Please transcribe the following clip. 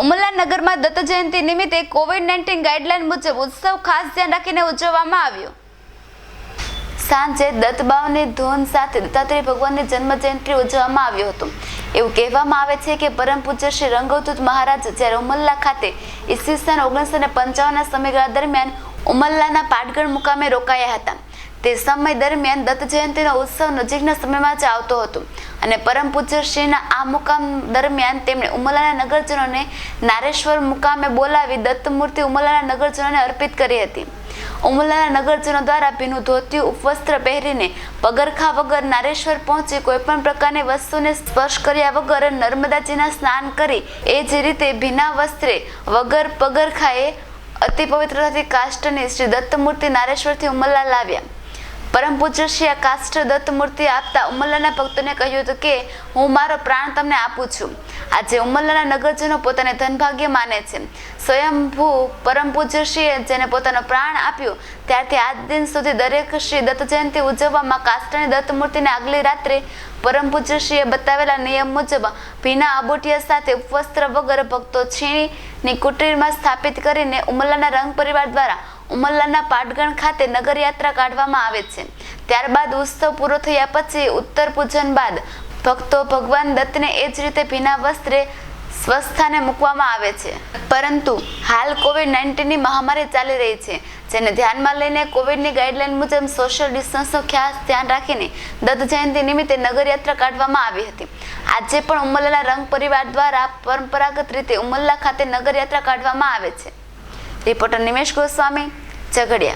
ઉમરલા નગરમાં દત્ત જયંતિ નિમિત્તે Covid nineteen guideline મુજબ ઉત્સવ ખાસ ધ્યાન રાખીને ઉજવવામાં આવ્યો. સાંજે દત્તબાવની ધૂન સાથે દત્તાત્રેય ભગવાનની જન્મ જયંતિ ઉજવવામાં આવ્યો હતો. એવું કહેવામાં આવે છે કે પરમ પૂજ્ય શ્રી રંગવદૂત મહારાજ જ્યારે ઉમલ્લા ખાતે ઈસવીસન ઓગણીસો ને પંચાવનના સમયગાળા દરમિયાન ઉમલ્લાના પાટગઢ મુકામે રોકાયા હતા. તે સમય દરમિયાન દત્ત જયંતિનો ઉત્સવ નજીકના સમયમાં જ આવતો હતો અને પરમ પૂજ્ય શ્રીના આ મુકામ દરમિયાન તેમણે ઉમલાના નગરજનોને નારેશ્વર મુકામે બોલાવી દત્ત મૂર્તિ ઉમલાના નગરજનોને અર્પિત કરી હતી. ઉમલાના નગરજનો દ્વારા ભીનું ધોતિયું, ઉપવસ્ત્ર પહેરીને પગરખા વગર નારેશ્વર પહોંચી કોઈપણ પ્રકારની વસ્તુને સ્પર્શ કર્યા વગર નર્મદાજીના સ્નાન કરી એ જ રીતે ભીના વસ્ત્રે વગર પગરખાએ અતિ પવિત્રતાથી કાષ્ટની શ્રી દત્તમૂર્તિ નારેશ્વરથી ઉમલ્લા લાવ્યા. પરમ પૂજ્ય શ્રી આ કાષ્ટ દત્ત મૂર્તિ આપતા ઉમલ્લાના ભક્તોને કહ્યું હતું કે, હું મારો પ્રાણ તમને આપું છું. આજે ઉમલ્લાના નગરજનો પોતાને ધનભાગ્ય માને છે. સ્વયંભૂ પરમ પૂજ્ય શ્રીએ જેને પોતાનો પ્રાણ આપ્યો, ત્યારથી આજ દિન સુધી દરેક શ્રી દત્ત જયંતિ ઉજવવામાં કાષ્ટની દત્ત મૂર્તિને આગલી રાત્રે પરમ પૂજ્ય શ્રીએ બતાવેલા નિયમ મુજબ ભીના અબોટિયા સાથે ઉપવસ્ત્ર વગર ભક્તો છીણીની કુટીરમાં સ્થાપિત કરીને ઉમલ્લાના રંગ પરિવાર દ્વારા ઉમલ્લાના પાટગણ ખાતે નગરયાત્રા કાઢવામાં આવે છે. ત્યારબાદ ઉત્સવ પૂરો થયા પછી ઉત્તર પૂજન બાદ ભક્તો ભગવાન દત્તને એ જ રીતે ભીના વસ્ત્રે સ્વસ્થાને મૂકવામાં આવે છે. પરંતુ હાલ કોવિડ નાઇન્ટીનની મહામારી ચાલી રહી છે, જેને ધ્યાનમાં લઈને કોવિડની ગાઈડલાઈન મુજબ સોશિયલ ડિસ્ટન્સનું ખાસ ધ્યાન રાખીને દત્ત જયંતિ નિમિત્તે નગરયાત્રા કાઢવામાં આવી હતી. આજે પણ ઉમલ્લાના રંગ પરિવાર દ્વારા પરંપરાગત રીતે ઉમલ્લા ખાતે નગરયાત્રા કાઢવામાં આવે છે. રિપોર્ટર નિમેશ ગોસ્વામી 在这里